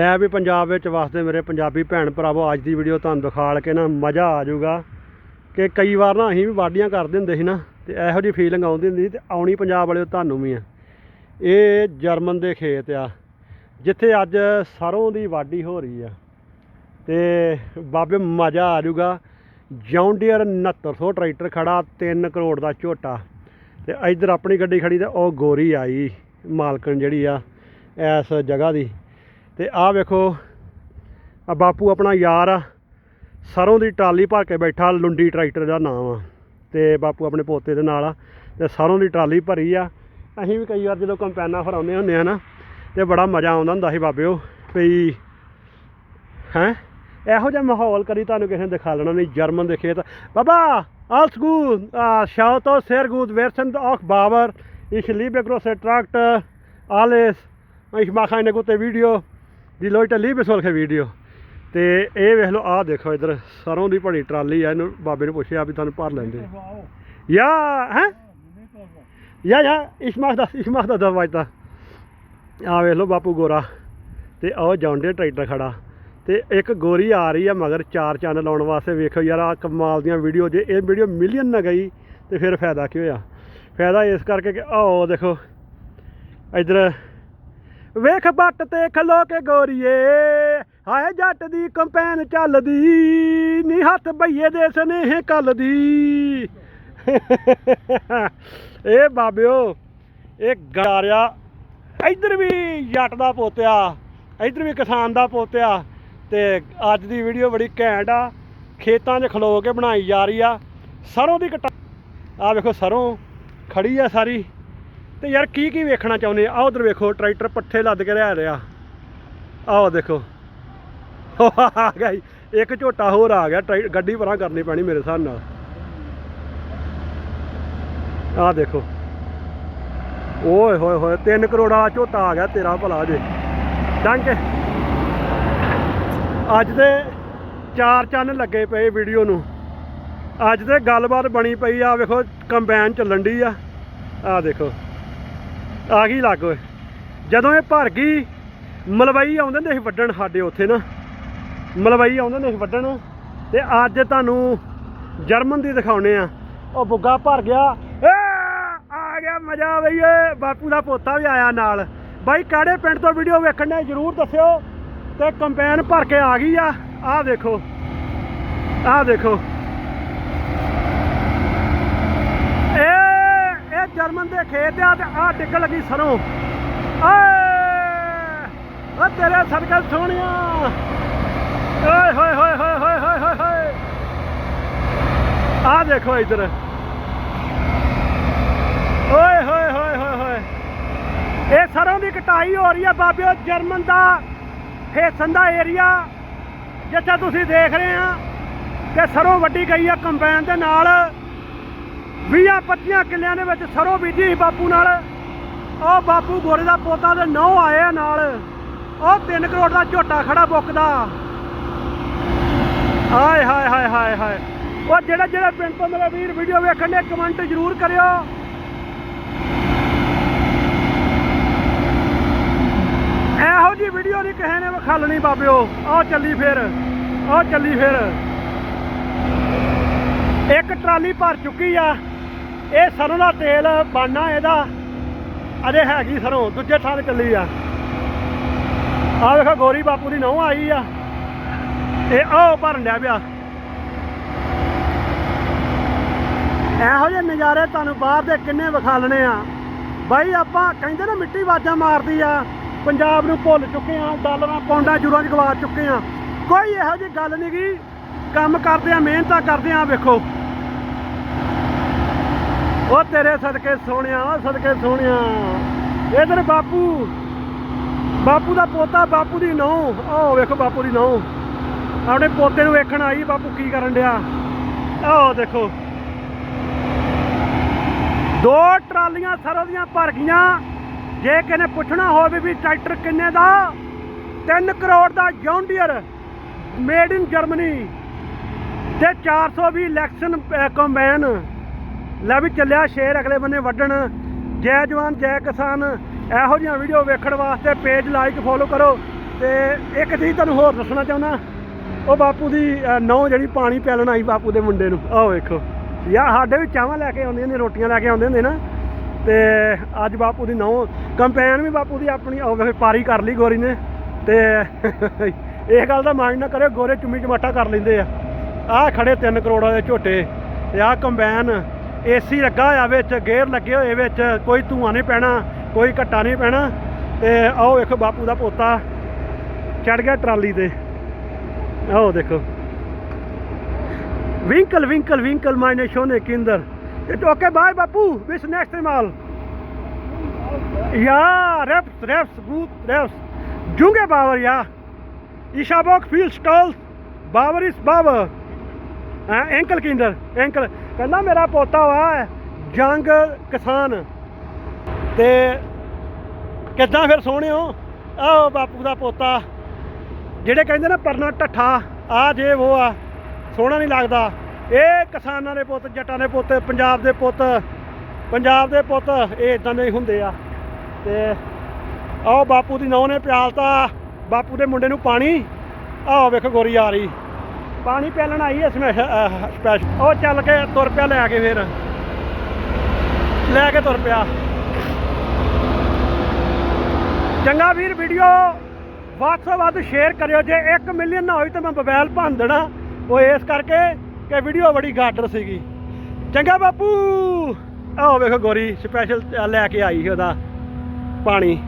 ਐ ਵੀ ਪੰਜਾਬ ਵਿੱਚ ਵਸਦੇ ਮੇਰੇ ਪੰਜਾਬੀ ਭੈਣ ਭਰਾਵੋ, ਅੱਜ ਦੀ ਵੀਡੀਓ ਤੁਹਾਨੂੰ ਦਿਖਾਲ ਕੇ ਨਾ ਮਜ਼ਾ ਆ ਜਾਊਗਾ ਕਿ ਕਈ ਵਾਰ ਨਾ ਅਸੀਂ ਵੀ ਵਾਢੀਆਂ ਕਰਦੇ ਹੁੰਦੇ ਸੀ ਨਾ, ਤੇ ਇਹੋ ਜਿਹੀ ਫੀਲਿੰਗ ਆਉਂਦੀ ਹੁੰਦੀ ਸੀ ਤੇ ਆਉਣੀ ਪੰਜਾਬ ਵਾਲਿਓ ਤੁਹਾਨੂੰ ਵੀ ਆ। ਇਹ ਜਰਮਨ ਦੇ ਖੇਤ ਆ, ਜਿੱਥੇ ਅੱਜ ਸਰੋਂ ਦੀ ਵਾਢੀ ਹੋ ਰਹੀ ਆ। ਤੇ ਬਾਬੇ ਮਜ਼ਾ ਆ ਜਾਊਗਾ, ਜੌਂਡੀਅਰ 6900 ਟਰੈਕਟਰ ਖੜਾ 3 ਕਰੋੜ ਦਾ ਝੋਟਾ। ਤੇ ਇੱਧਰ ਆਪਣੀ ਗੱਡੀ ਖੜੀ ਤੇ ਉਹ ਗੋਰੀ ਆਈ, ਮਾਲਕਣ ਜਿਹੜੀ ਆ, ਇਸ ਜਗ੍ਹਾ ਦੀ। ਤੇ ਆਹ ਵੇਖੋ ਆ ਬਾਪੂ ਆਪਣਾ ਯਾਰ ਆ ਸਰੋਂ ਦੀ ਟਰਾਲੀ ਭਰ ਕੇ ਬੈਠਾ ਲੁੰਡੀ ਟਰੈਕਟਰ ਦਾ ਨਾਮ ਆ। ਤੇ ਬਾਪੂ ਆਪਣੇ ਪੋਤੇ ਦੇ ਨਾਲ ਆ ਤੇ ਸਰੋਂ ਦੀ ਟਰਾਲੀ ਭਰੀ ਆ। ਅਸੀਂ ਵੀ ਕਈ ਵਾਰ ਜਦੋਂ ਕੰਪੈਨਾ ਫਰਾਉਂਦੇ ਹੁੰਦੇ ਆ ਨਾ ਤੇ ਬੜਾ ਮਜ਼ਾ ਆਉਂਦਾ ਹੁੰਦਾ ਸੀ ਬਾਬਿਓ ਵੀ ਹੈਂ? ਇਹੋ ਜਿਹਾ ਮਾਹੌਲ ਕਰੀ ਤੁਹਾਨੂੰ ਕਿਸੇ ਨੇ ਦਿਖਾ ਲੈਣਾ ਨਹੀਂ ਜਰਮਨ ਦੇ ਖੇਤ। ਬਾਬਾ alles gut ah, schaut aus sehr gut wir sind auch Bauer ich liebe große Traktor alles ich mache eine gute Video die Leute lieben solche video. ਤੇ ਇਹ ਵੇਖ ਲਓ, ਆਹ ਦੇਖੋ ਇਧਰ, ਸਰੋਂ ਦੀ ਭੜੀ ਟਰਾਲੀ ਆ, ਇਹਨੂੰ ਬਾਬੇ ਨੂੰ ਪੁੱਛਿਆ ਵੀ ਤੁਹਾਨੂੰ ਭਰ ਲੈਂਦੇ। ਯਾ, ਹੈ? ਯਾ ਯਾ ich mach das ich mach ਆ ਵੇਖ ਲਓ ਬਾਪੂ ਗੋਰਾ। ਤੇ ਉਹ ਜੌਂਡੇ ਟਰੈਕਟਰ ਖੜਾ। ਤੇ ਇੱਕ ਗੋਰੀ ਆ ਰਹੀ ਆ, ਮਗਰ ਚਾਰ ਚੰਨ ਲਾਉਣ ਵਾਸਤੇ ਵੇਖੋ ਯਾਰ ਆ ਕਮਾਲ ਦੀਆਂ ਵੀਡੀਓ, ਜੇ ਇਹ ਵੀਡੀਓ ਮਿਲੀਅਨ ਨਾ ਗਈ, ਤੇ ਫਿਰ ਫਾਇਦਾ ਕੀ ਹੋਇਆ? ਫਾਇਦਾ ਇਸ ਕਰਕੇ ਕਿ ਆਓ ਦੇਖੋ, ਇਧਰ ਵੇਖ ਬੱਟ ਤੇ ਖਲੋ ਕੇ ਗੋਰੀਏ। ਹਾਏ ਜੱਟ ਦੀ ਕੰਪੈਨ ਚੱਲਦੀ, ਨੀ ਹੱਥ ਬਈਏ ਦੇ ਸਨੇਹ ਕੱਲਦੀ। ਇਹ ਬਾਬਿਓ, ਇਹ ਗਾਰਿਆ, ਇੱਧਰ ਵੀ ਜੱਟ ਦਾ ਪੋਤਿਆ, ਇੱਧਰ ਵੀ ਕਿਸਾਨ ਦਾ ਪੋਤਿਆ। ਤੇ ਅੱਜ ਦੀ ਵੀਡੀਓ ਬੜੀ ਘੈਂਟ ਆ, ਖੇਤਾਂ 'ਚ ਖਲੋ ਕੇ ਬਣਾਈ ਜਾ ਰਹੀ ਆ। ਸਰੋਂ ਦੀ ਕਟਾ ਆ ਵੇਖੋ, ਸਰੋਂ ਖੜੀ ਆ ਸਾਰੀ। ਤੇ ਯਾਰ ਕੀ ਕੀ ਵੇਖਣਾ ਚਾਹੁੰਦੇ ਆ? ਆਹ ਉਧਰ ਵੇਖੋ, ਟਰੈਕਟਰ ਪੱਠੇ ਲੱਦ ਕੇ ਰਹਿ ਰਿਹਾ। ਆਹ ਦੇਖੋ। ਆ ਗਿਆ ਇੱਕ ਝੋਟਾ ਹੋਰ ਆ ਗਿਆ, ਟਰੈ- ਗੱਡੀ ਪਰਾਂ ਕਰਨੀ ਪੈਣੀ ਮੇਰੇ ਹਿਸਾਬ ਨਾਲ। ਆਹ ਦੇਖੋ। ਓਏ ਹੋਏ ਹੋਏ 3 ਕਰੋੜ ਦਾ ਝੋਟਾ ਆ ਗਿਆ ਤੇਰਾ ਭਲਾ ਜੇ। ਡੰਕ ਅੱਜ ਦੇ ਚਾਰ ਚੰਨ ਲੱਗੇ ਪਏ ਵੀਡੀਓ ਨੂੰ। ਅੱਜ ਤੇ ਗੱਲਬਾਤ ਬਣੀ ਪਈ ਆ, ਵੇਖੋ, ਕੰਬਾਈਨ ਚੱਲਣ ਦੀ ਆ। ਆ ਦੇਖੋ। ਆ ਗਈ ਲੱਗ ਓਏ। ਜਦੋਂ ਇਹ ਭਰ ਗਈ, ਮਲਵਈ ਆਉਂਦੇ ਨੇ ਸੀ ਵੱਢਣ ਸਾਡੇ ਉੱਥੇ ਨਾ। ਮਲਵਈ ਆਉਂਦੇ ਨੇ ਸੀ ਵੱਢਣ ਤੇ ਅੱਜ ਤੁਹਾਨੂੰ ਜਰਮਨ ਦੀ ਦਿਖਾਉਣੇ ਆ। ਉਹ ਬੁੱਗਾ ਭਰ ਗਿਆ। ਆ ਗਿਆ ਮਜ਼ਾ ਬਈ ਏ ਬਾਪੂ ਦਾ ਪੋਤਾ ਵੀ ਆਇਆ ਨਾਲ। ਬਾਈ, ਕਿਹੜੇ ਪਿੰਡ ਤੋਂ ਵੀਡੀਓ ਵੇਖਣ ਨੇ ਜਰੂਰ ਦੱਸਿਓ। ਤੇ ਕੰਪੈਨ ਭਰ ਕੇ ਆ ਗਈ ਆ। ਆਹ ਦੇਖੋ। ਆਹ ਦੇਖੋ ਇਹ ਇਹ ਜਰਮਨ ਦੇ ਖੇਤ ਆ ਤੇ ਆਹ ਡਿੱਗ ਲੱਗੀ ਸਰੋਂ। ਓ ਤੇਰੇ ਸਦਕਾ ਸੋਹਣਿਆ। ਓਏ ਹੋਏ ਹੋਏ ਹੋਏ ਹੋਏ ਹੋਏ ਹੋਏ ਹੋਏ। ਆਹ ਦੇਖੋ ਇਧਰ। ਓਏ ਹੋਏ ਹੋਏ ਹੋਏ ਹੋਏ। ਇਹ ਸਰੋਂ ਦੀ ਕਟਾਈ ਹੋ ਰਹੀ ਹੈ ਬਾਬਿਓ, ਜਰਮਨ ਦਾ ਹੇਸਨ ਦਾ ਏਰੀਆ। ਜਿੱਥੇ ਤੁਸੀਂ ਦੇਖ ਰਹੇ ਆ ਕਿ ਸਰੋਂ ਵੱਡੀ ਗਈ ਆ ਕੰਬਾਈਨ ਦੇ ਨਾਲ। 20 25 ਕਿੱਲਿਆਂ ਦੇ ਵਿੱਚ ਸਰੋਂ ਬੀਜੀ ਸੀ ਬਾਪੂ ਨਾਲ। ਉਹ ਬਾਪੂ ਗੋਰੇ ਦਾ ਪੋਤਾ ਦੇ ਨੌ ਆਏ ਆ ਨਾਲ। ਉਹ 3 ਕਰੋੜ ਦਾ ਝੋਟਾ ਖੜਾ ਬੁੱਕਦਾ। ਹਾਏ ਹਾਏ ਹਾਏ ਹਾਏ ਹਾਏ। ਉਹ ਜਿਹੜਾ ਜਿਹੜਾ ਪਿੰਡ ਤੋਂ ਮੇਰਾ ਵੀਰ ਵੀਡੀਓ ਵੇਖਣ ਦੇ ਕਮੈਂਟ ਜ਼ਰੂਰ ਕਰਿਓ। ਇਹੋ ਜੀ ਵੀਡੀਓ ਨਹੀਂ ਕਿਸੇ ਨੇ ਵਿਖਾਲਣੀ ਬਾਬਿਓ। ਆਹ ਚੱਲੀ ਫਿਰ, ਆਹ ਚੱਲੀ ਫਿਰ। ਇੱਕ ਟਰਾਲੀ ਭਰ ਚੁੱਕੀ ਆ। ਇਹ ਸਰੋਂ ਦਾ ਤੇਲ ਬਣਨਾ ਇਹਦਾ ਅਜੇ ਹੈਗੀ ਸਰੋਂ, ਦੂਜੇ ਥਾਂ ਤੇ ਚੱਲੀ ਆ। ਆਹ ਵੇਖੋ ਗੋਰੀ ਬਾਪੂ ਦੀ ਨਹੁੰ ਆਈ ਆ। ਇਹ ਆਹ ਭਰਨ ਡਿਆ ਪਿਆ। ਇਹੋ ਜਿਹੇ ਨਜ਼ਾਰੇ ਤੁਹਾਨੂੰ ਬਾਹਰ ਦੇ ਕਿੰਨੇ ਵਿਖਾਲਣੇ ਆ। ਬਾਈ, ਆਪਾਂ ਕਹਿੰਦੇ ਨਾ ਮਿੱਟੀ ਵਾਜਾਂ ਮਾਰਦੀ ਆ। ਪੰਜਾਬ ਨੂੰ ਭੁੱਲ ਚੁੱਕੇ ਆ, ਡਾਲਰਾਂ, ਪੌਂਡਾਂ ਯੂਰੋਆਂ 'ਚ ਗਵਾ ਚੁੱਕੇ ਆ। ਕੋਈ ਇਹੋ ਜਿਹੀ ਗੱਲ ਨਹੀਂ ਗੀ ਕੰਮ ਕਰਦੇ ਆ, ਮਿਹਨਤਾਂ ਕਰਦੇ ਆ ਵੇਖੋ। ਉਹ ਤੇਰੇ ਸਦਕੇ ਸੋਹਣਿਆ ਸਦਕੇ ਸੋਹਣਿਆ। ਇਧਰ ਬਾਪੂ। ਬਾਪੂ ਦਾ ਪੋਤਾ, ਬਾਪੂ ਦੀ ਨੌ ਆਹ ਵੇਖੋ ਬਾਪੂ ਦੀ ਨੌ ਆਪਣੇ ਪੋਤੇ ਨੂੰ ਵੇਖਣ ਆਈ, ਬਾਪੂ ਕੀ ਕਰਨ ਡਿਆ। ਆਹ ਦੇਖੋ। ਦੋ ਟਰਾਲੀਆਂ ਸਰੋਂ ਦੀਆਂ ਭਰ ਗਈਆਂ। ਜੇ ਕਿਨੇ ਪੁੱਛਣਾ ਹੋਵੇ ਵੀ ਟਰੈਕਟਰ ਕਿੰਨੇ ਦਾ 3 ਕਰੋੜ ਦਾ John Deere made in Germany ਤੇ 420 ਇਲੈਕਸ਼ਨ ਕੰਬਾਈਨ ਲੈ ਵੀ ਚੱਲਿਆ ਸ਼ੇਰ ਅਗਲੇ ਬੰਨੇ ਵੱਢਣ। ਜੈ ਜਵਾਨ, ਜੈ ਕਿਸਾਨ। ਇਹੋ ਜਿਹੀਆਂ ਵੀਡੀਓ ਵੇਖਣ ਵਾਸਤੇ ਪੇਜ ਲਾਈਕ ਫੋਲੋ ਕਰੋ। ਤੇ ਇੱਕ ਚੀਜ਼ ਤੁਹਾਨੂੰ ਹੋਰ ਦੱਸਣਾ ਚਾਹੁੰਦਾ। ਉਹ ਬਾਪੂ ਦੀ ਨੌ ਜਿਹੜੀ ਪਾਣੀ ਪਿਆਲਣ ਆਈ ਬਾਪੂ ਦੇ ਮੁੰਡੇ ਨੂੰ। ਆਹ ਵੇਖੋ। ਯਾ ਸਾਡੇ ਵੀ ਚਾਹਾਂ ਲੈ ਕੇ ਆਉਂਦੀਆਂ ਨੇ, ਰੋਟੀਆਂ ਲੈ ਕੇ ਆਉਂਦੇ ਹੁੰਦੇ ਨਾ। ਤੇ ਅੱਜ ਬਾਪੂ ਦੀ ਨੌ ਕੰਪੈਨ ਵੀ ਬਾਪੂ ਦੀ ਆਪਣੀ, ਉਹ ਵੇਖੋ, ਪਾਰੀ ਕਰ ਲਈ ਗੋਰੀ ਨੇ। ਤੇ ਇਹ ਗੱਲ ਦਾ ਮਾਣ ਨਾ ਕਰਿਓ, ਗੋਰੇ ਚੁੰਮੀ ਚਮਾਟਾ ਕਰ ਲੈਂਦੇ ਆ। ਆਹ ਖੜੇ 3 ਕਰੋੜਾਂ ਦੇ ਝੋਟੇ। ਤੇ ਆਹ ਕੰਬਾਈਨ ਏਸੀ ਲੱਗਾ ਹੋਇਆ ਵਿੱਚ ਗੇਅਰ ਲੱਗੇ ਹੋਏ ਵਿੱਚ ਕੋਈ ਧੂਆਂ ਨਹੀਂ ਪੈਣਾ ਕੋਈ ਘੱਟਾ ਨਹੀਂ ਪੈਣਾ ਤੇ ਆਓ ਵੇਖੋ ਬਾਪੂ ਦਾ ਪੋਤਾ ਚੜ ਗਿਆ ਟਰਾਲੀ ਤੇ ਆਓ ਦੇਖੋ ਵਿੰਕਲ ਵਿੰਕਲ ਵਿੰਕਲ ਮਾਇਨੇ ਸ਼ੋਨੇ ਕਿੰਦਰ ਇਟ ਓਕੇ ਬਾਏ ਬਾਪੂ ਵਿਸ ਨੈਕਸਟ ਟਾਈਮ ਆਲ ਯਾ ਰੈਪਸ ਰੈਪਸ ਬੂਤ ਰੈਪਸ ਜੁਗੇ ਬਾਵਰ ਯਾ ਇਸ਼ਾਬੋਕ ਫੀਲ ਸਟਾਲ ਬਾਵਰ ਇਸ ਬਾਵਰ ਐਂਕਲ ਕਿੰਦਰ ਐਂਕਲ ਕਹਿੰਦਾ ਮੇਰਾ ਪੋਤਾ ਵਾ ਜੰਗ ਕਿਸਾਨ। ਤੇ ਕਿੱਦਾਂ ਫਿਰ ਸੋਹਣਿਓ? ਆਹ ਬਾਪੂ ਦਾ ਪੋਤਾ। ਜਿਹੜੇ ਕਹਿੰਦੇ ਨਾ ਪਰਨਾ ਠੱਠਾ ਆ ਜੇ ਉਹ ਆ, ਸੋਹਣਾ ਨਹੀਂ ਲੱਗਦਾ। ਇਹ ਕਿਸਾਨਾਂ ਦੇ ਪੁੱਤ, ਜੱਟਾਂ ਦੇ ਪੁੱਤ, ਪੰਜਾਬ ਦੇ ਪੁੱਤ, ਪੰਜਾਬ ਦੇ ਪੁੱਤ, ਇਹ ਇਦਾਂ ਦੇ ਹੁੰਦੇ ਆ। ਤੇ ਆਹ ਬਾਪੂ ਦੀ ਨੌਂ ਨੇ ਪਿਆਲਤਾ, ਬਾਪੂ ਦੇ ਮੁੰਡੇ ਨੂੰ ਪਾਣੀ। ਆਹ ਵੇਖੋ ਗੋਰੀ ਆ ਰਹੀ। ਪਾਣੀ ਪਿਆਲਣ ਆਈ ਐ ਸਪੈਸ਼ਲ ਉਹ ਚੱਲ ਕੇ ਤੁਰ ਪਿਆ ਲੈ ਕੇ ਫਿਰ। ਲੈ ਕੇ ਤੁਰ ਪਿਆ। ਚੰਗਾ ਵੀਰ ਵੀਡੀਓ ਵੱਧ ਤੋਂ ਵੱਧ ਸ਼ੇਅਰ ਕਰਿਓ। ਜੇ 1 ਮਿਲੀਅਨ ਨਾ ਹੋਈ ਤਾਂ ਮੈਂ ਮੋਬਾਈਲ ਭੰਨ ਦੇਣਾ ਉਹ ਇਸ ਕਰਕੇ ਕਿ ਵੀਡੀਓ ਬੜੀ ਗਾਡਰ ਸੀਗੀ। ਚੰਗਾ ਬਾਪੂ। ਆਹ ਵੇਖੋ ਗੋਰੀ ਸਪੈਸ਼ਲ ਲੈ ਕੇ ਆਈ ਸੀ ਉਹਦਾ ਪਾਣੀ।